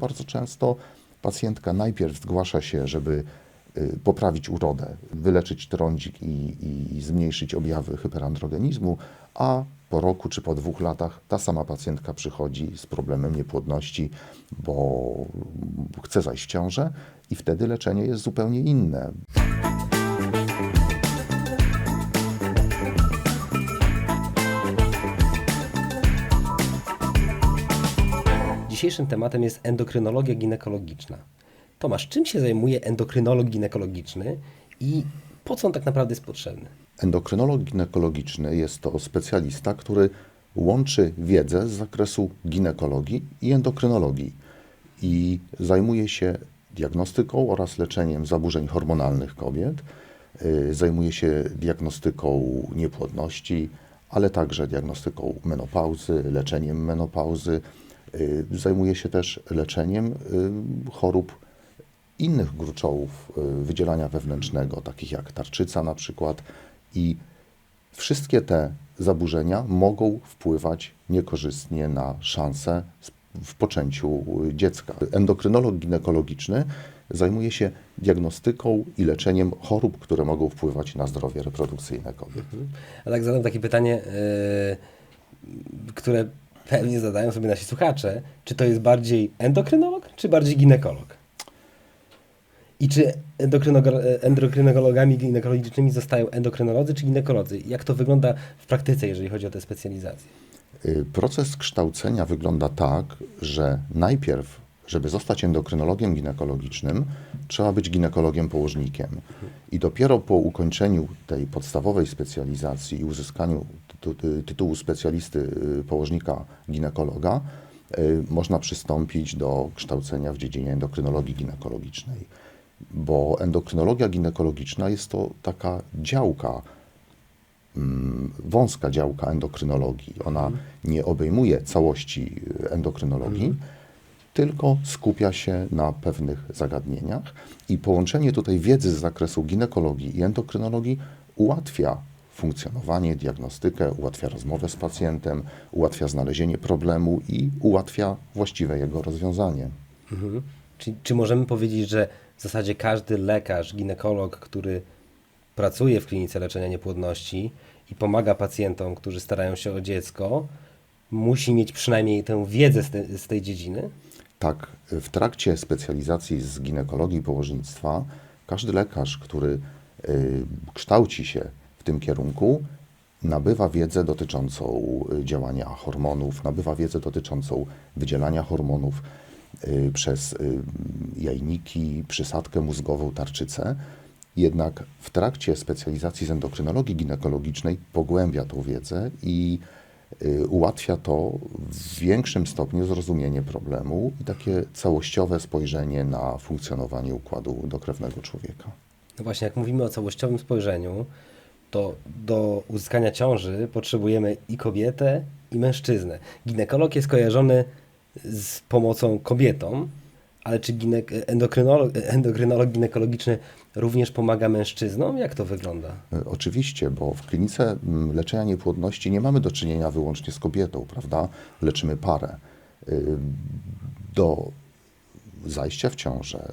Bardzo często pacjentka najpierw zgłasza się, żeby y, poprawić urodę, wyleczyć trądzik i, i zmniejszyć objawy hyperandrogenizmu, a po roku czy po dwóch latach ta sama pacjentka przychodzi z problemem niepłodności, bo chce zajść w ciążę i wtedy leczenie jest zupełnie inne. Dzisiejszym tematem jest endokrynologia ginekologiczna. Tomasz, czym się zajmuje endokrynolog ginekologiczny i po co on tak naprawdę jest potrzebny? Endokrynolog ginekologiczny jest to specjalista, który łączy wiedzę z zakresu ginekologii i endokrynologii i zajmuje się diagnostyką oraz leczeniem zaburzeń hormonalnych kobiet, y, zajmuje się diagnostyką niepłodności, ale także diagnostyką menopauzy, leczeniem menopauzy, zajmuje się też leczeniem y, chorób innych gruczołów y, wydzielania wewnętrznego, takich jak tarczyca na przykład i wszystkie te zaburzenia mogą wpływać niekorzystnie na szanse w poczęciu y, dziecka. Endokrynolog ginekologiczny zajmuje się diagnostyką i leczeniem chorób, które mogą wpływać na zdrowie reprodukcyjne kobiet. A tak zadam takie pytanie, yy, które pewnie zadają sobie nasi słuchacze. Czy to jest bardziej endokrynolog, czy bardziej ginekolog? I czy endokrynologami ginekologicznymi zostają endokrynolodzy czy ginekolodzy? Jak to wygląda w praktyce, jeżeli chodzi o tę specjalizację? Y, Proces kształcenia wygląda tak, że najpierw, żeby zostać endokrynologiem ginekologicznym, trzeba być ginekologiem położnikiem. I dopiero po ukończeniu tej podstawowej specjalizacji i uzyskaniu tytułu specjalisty y, położnika ginekologa, y, można przystąpić do kształcenia w dziedzinie endokrynologii ginekologicznej. Bo endokrynologia ginekologiczna jest to taka działka, mm, wąska działka endokrynologii. Ona nie obejmuje całości y, endokrynologii, tylko skupia się na pewnych zagadnieniach i połączenie tutaj wiedzy z zakresu ginekologii i endokrynologii ułatwia funkcjonowanie, diagnostykę, ułatwia rozmowę z pacjentem, ułatwia znalezienie problemu i ułatwia właściwe jego rozwiązanie. Mhm. Czy, czy możemy powiedzieć, że w zasadzie każdy lekarz, ginekolog, który pracuje w klinice leczenia niepłodności i pomaga pacjentom, którzy starają się o dziecko, musi mieć przynajmniej tę wiedzę z, te, z tej dziedziny? Tak, w trakcie specjalizacji z ginekologii i położnictwa każdy lekarz, który y, kształci się tym kierunku, nabywa wiedzę dotyczącą y, działania hormonów, nabywa wiedzę dotyczącą wydzielania hormonów y, przez y, jajniki, przysadkę mózgową, tarczycę. Jednak w trakcie specjalizacji z endokrynologii ginekologicznej pogłębia tą wiedzę i ułatwia to w większym stopniu zrozumienie problemu i takie całościowe spojrzenie na funkcjonowanie układu dokrewnego człowieka. No właśnie, jak mówimy o całościowym spojrzeniu, to do uzyskania ciąży potrzebujemy i kobietę, i mężczyznę. Ginekolog jest kojarzony z pomocą kobietom, ale czy endokrynolog, endokrynolog ginekologiczny również pomaga mężczyznom? Jak to wygląda? Y, Oczywiście, bo w klinice leczenia niepłodności nie mamy do czynienia wyłącznie z kobietą, prawda? Leczymy parę. Y, Do zajścia w ciążę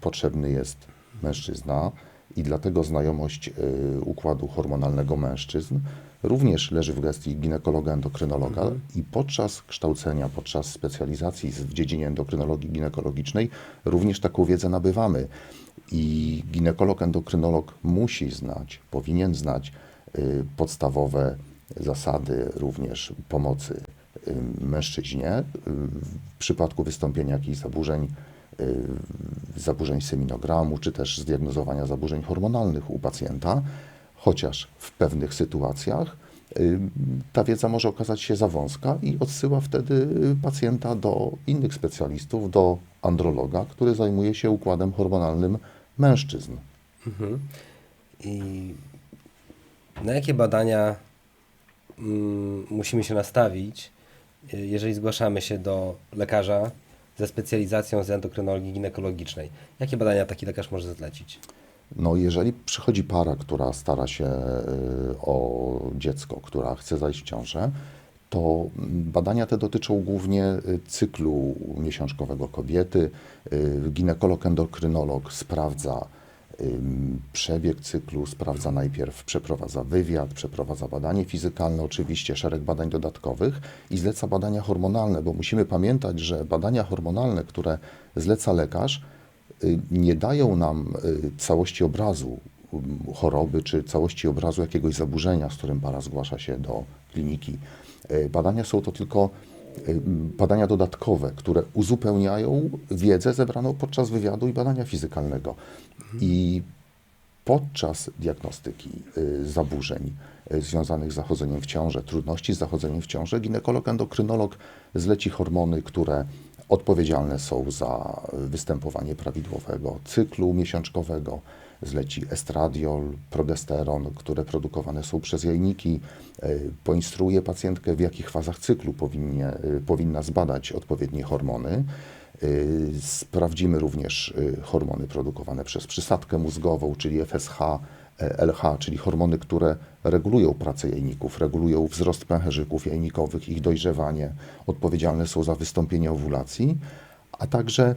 potrzebny jest mężczyzna i dlatego znajomość y, układu hormonalnego mężczyzn również leży w gestii ginekologa, endokrynologa i podczas kształcenia, podczas specjalizacji w dziedzinie endokrynologii ginekologicznej również taką wiedzę nabywamy. I ginekolog, endokrynolog musi znać, powinien znać y, podstawowe zasady również pomocy y, mężczyźnie w przypadku wystąpienia jakichś zaburzeń, zaburzeń seminogramu, czy też zdiagnozowania zaburzeń hormonalnych u pacjenta, chociaż w pewnych sytuacjach y, ta wiedza może okazać się za wąska i odsyła wtedy y, pacjenta do innych specjalistów, do androloga, który zajmuje się układem hormonalnym mężczyzn. Mhm. I na jakie badania mm, musimy się nastawić, y, jeżeli zgłaszamy się do lekarza ze specjalizacją z endokrynologii ginekologicznej? Jakie badania taki lekarz może zlecić? No, jeżeli przychodzi para, która stara się y, o dziecko, która chce zajść w ciążę, to badania te dotyczą głównie y, cyklu miesiączkowego kobiety. Y, Ginekolog endokrynolog sprawdza przebieg cyklu, sprawdza najpierw, przeprowadza wywiad, przeprowadza badanie fizykalne, oczywiście szereg badań dodatkowych i zleca badania hormonalne, bo musimy pamiętać, że badania hormonalne, które zleca lekarz, y, nie dają nam y, całości obrazu choroby czy całości obrazu jakiegoś zaburzenia, z którym para zgłasza się do kliniki. Y, Badania są to tylko badania dodatkowe, które uzupełniają wiedzę zebraną podczas wywiadu i badania fizykalnego. I podczas diagnostyki y, zaburzeń y, związanych z zachodzeniem w ciąży, trudności z zachodzeniem w ciąży, ginekolog endokrynolog zleci hormony, które odpowiedzialne są za występowanie prawidłowego cyklu miesiączkowego, zleci estradiol, progesteron, które produkowane są przez jajniki, y, poinstruuje pacjentkę, w jakich fazach cyklu powinnie, y, powinna zbadać odpowiednie hormony. Y, Sprawdzimy również hormony produkowane przez przysadkę mózgową, czyli FSH, e, LH, czyli hormony, które regulują pracę jajników, regulują wzrost pęcherzyków jajnikowych, ich dojrzewanie, odpowiedzialne są za wystąpienie owulacji, a także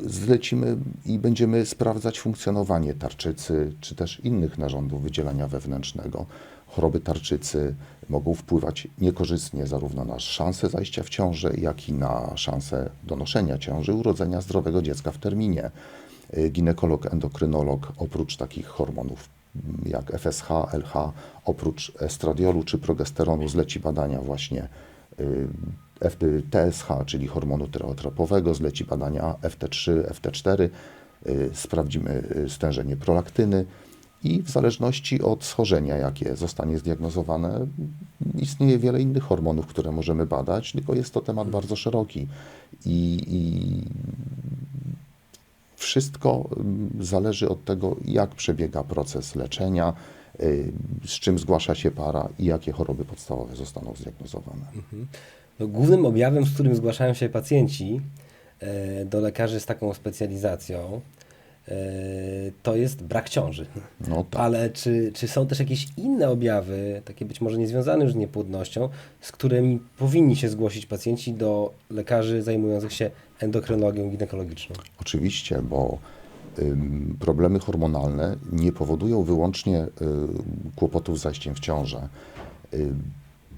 zlecimy i będziemy sprawdzać funkcjonowanie tarczycy, czy też innych narządów wydzielania wewnętrznego. Choroby tarczycy mogą wpływać niekorzystnie zarówno na szansę zajścia w ciążę, jak i na szansę donoszenia ciąży, urodzenia zdrowego dziecka w terminie. Ginekolog, endokrynolog oprócz takich hormonów jak FSH, LH, oprócz estradiolu czy progesteronu zleci badania właśnie y, TSH, czyli hormonu tyreotropowego, zleci badania FT3, FT4, y, sprawdzimy y, stężenie prolaktyny i w zależności od schorzenia, jakie zostanie zdiagnozowane, istnieje wiele innych hormonów, które możemy badać, tylko jest to temat bardzo szeroki. I, i wszystko mm, zależy od tego, jak przebiega proces leczenia, z czym zgłasza się para i jakie choroby podstawowe zostaną zdiagnozowane. No, głównym objawem, z którym zgłaszają się pacjenci e, do lekarzy z taką specjalizacją, e, to jest brak ciąży. No tak. Ale czy, czy są też jakieś inne objawy, takie być może niezwiązane już z niepłodnością, z którymi powinni się zgłosić pacjenci do lekarzy zajmujących się endokrynologią ginekologiczną? Oczywiście, bo problemy hormonalne nie powodują wyłącznie y, kłopotów z zajściem w ciążę. Y,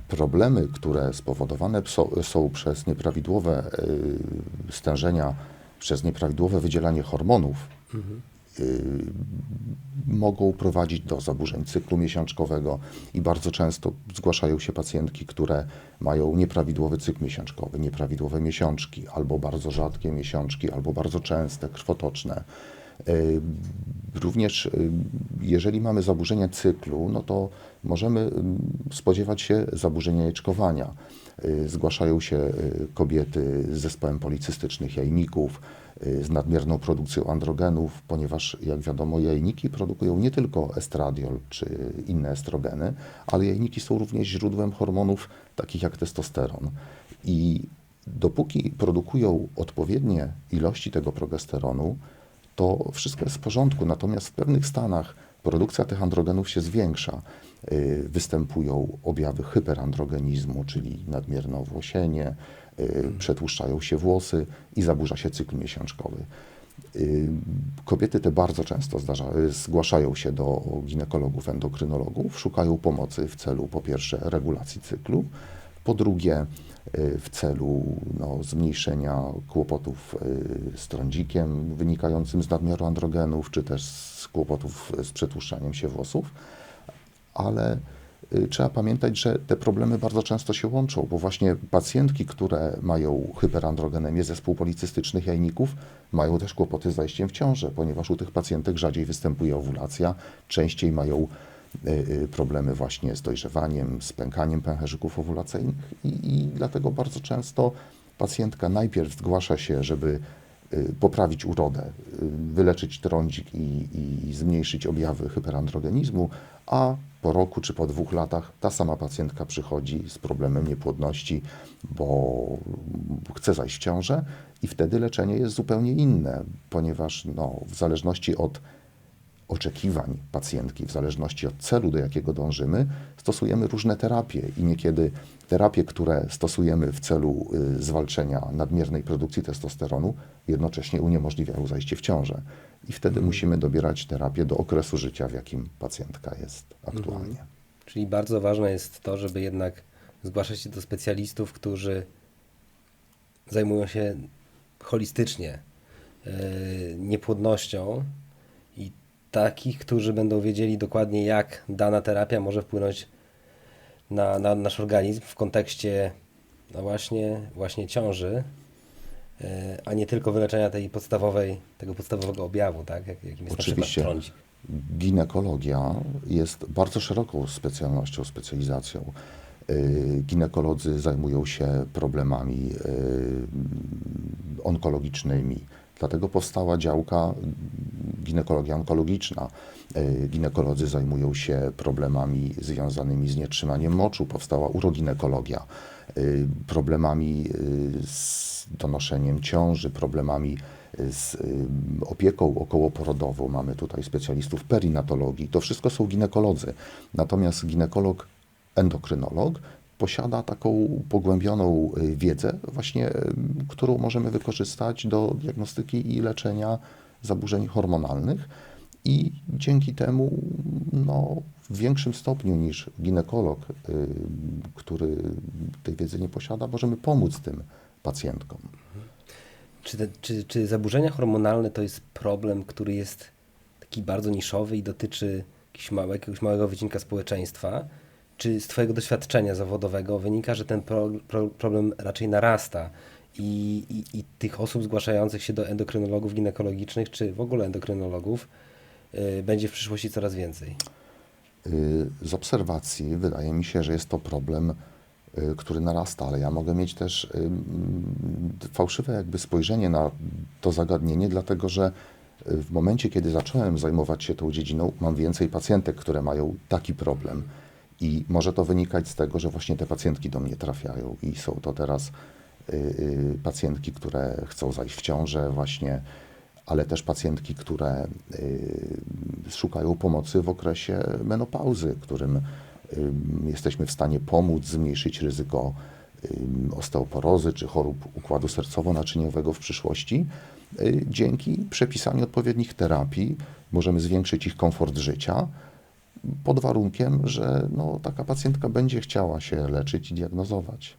problemy, które spowodowane są, przez nieprawidłowe y, stężenia, przez nieprawidłowe wydzielanie hormonów, y, mogą prowadzić do zaburzeń cyklu miesiączkowego i bardzo często zgłaszają się pacjentki, które mają nieprawidłowy cykl miesiączkowy, nieprawidłowe miesiączki, albo bardzo rzadkie miesiączki, albo bardzo częste, krwotoczne. Y, Również y, jeżeli mamy zaburzenia cyklu, no to możemy ym, spodziewać się zaburzenia jajeczkowania. Y, Zgłaszają się kobiety z zespołem policystycznych jajników, z nadmierną produkcją androgenów, ponieważ jak wiadomo jajniki produkują nie tylko estradiol czy inne estrogeny, ale jajniki są również źródłem hormonów takich jak testosteron. I dopóki produkują odpowiednie ilości tego progesteronu, to wszystko jest w porządku. Natomiast w pewnych stanach produkcja tych androgenów się zwiększa. Y, Występują objawy hyperandrogenizmu, czyli nadmierne owłosienie, y, przetłuszczają się włosy i zaburza się cykl miesiączkowy. Y, Kobiety te bardzo często zdarza, zgłaszają się do ginekologów, endokrynologów, szukają pomocy w celu po pierwsze regulacji cyklu, po drugie y, w celu no, zmniejszenia kłopotów y, z trądzikiem wynikającym z nadmiaru androgenów, czy też z kłopotów z przetłuszczaniem się włosów, ale y, trzeba pamiętać, że te problemy bardzo często się łączą, bo właśnie pacjentki, które mają hyperandrogenemię zespół policystycznych jajników, mają też kłopoty z zajściem w ciążę, ponieważ u tych pacjentek rzadziej występuje owulacja, częściej mają y, y, problemy właśnie z dojrzewaniem, z pękaniem pęcherzyków owulacyjnych i, i dlatego bardzo często pacjentka najpierw zgłasza się, żeby y, poprawić urodę, y, wyleczyć trądzik i, i zmniejszyć objawy hyperandrogenizmu, a po roku czy po dwóch latach ta sama pacjentka przychodzi z problemem niepłodności, bo chce zajść w ciążę i wtedy leczenie jest zupełnie inne, ponieważ no, w zależności od oczekiwań pacjentki, w zależności od celu, do jakiego dążymy, stosujemy różne terapie i niekiedy terapie, które stosujemy w celu y, zwalczenia nadmiernej produkcji testosteronu, jednocześnie uniemożliwiają zajście w ciążę. I wtedy musimy dobierać terapię do okresu życia, w jakim pacjentka jest aktualnie. Czyli bardzo ważne jest to, żeby jednak zgłaszać się do specjalistów, którzy zajmują się holistycznie yy, niepłodnością takich, którzy będą wiedzieli dokładnie, jak dana terapia może wpłynąć na, na nasz organizm w kontekście no właśnie, właśnie ciąży, yy, a nie tylko wyleczenia tej podstawowej, tego podstawowego objawu, tak? Jak, jakim jest Oczywiście. na przykład trądzik. Ginekologia jest bardzo szeroką specjalnością, specjalizacją. Y, Ginekolodzy zajmują się problemami y, onkologicznymi. Dlatego powstała działka ginekologia onkologiczna. Y, Ginekolodzy zajmują się problemami związanymi z nietrzymaniem moczu. Powstała uroginekologia. Y, Problemami y, z donoszeniem ciąży, problemami z opieką okołoporodową. Mamy tutaj specjalistów perinatologii. To wszystko są ginekolodzy. Natomiast ginekolog endokrynolog posiada taką pogłębioną y, wiedzę, właśnie, y, którą możemy wykorzystać do diagnostyki i leczenia zaburzeń hormonalnych. I dzięki temu no, w większym stopniu niż ginekolog, y, który tej wiedzy nie posiada, możemy pomóc tym pacjentkom. Czy, te, czy, czy zaburzenia hormonalne to jest problem, który jest taki bardzo niszowy i dotyczy jakiegoś małego, jakiegoś małego wycinka społeczeństwa? Czy z Twojego doświadczenia zawodowego wynika, że ten pro, pro, problem raczej narasta i, i, i tych osób zgłaszających się do endokrynologów ginekologicznych, czy w ogóle endokrynologów, y, będzie w przyszłości coraz więcej? Y, Z obserwacji wydaje mi się, że jest to problem, y, który narasta, ale ja mogę mieć też fałszywe jakby spojrzenie na to zagadnienie, dlatego że w momencie, kiedy zacząłem zajmować się tą dziedziną, mam więcej pacjentek, które mają taki problem. I może to wynikać z tego, że właśnie te pacjentki do mnie trafiają i są to teraz y, y, pacjentki, które chcą zajść w ciążę właśnie, ale też pacjentki, które y, szukają pomocy w okresie menopauzy, którym y, jesteśmy w stanie pomóc zmniejszyć ryzyko y, osteoporozy czy chorób układu sercowo-naczyniowego w przyszłości. Y, Dzięki przepisaniu odpowiednich terapii możemy zwiększyć ich komfort życia, pod warunkiem, że no, taka pacjentka będzie chciała się leczyć i diagnozować.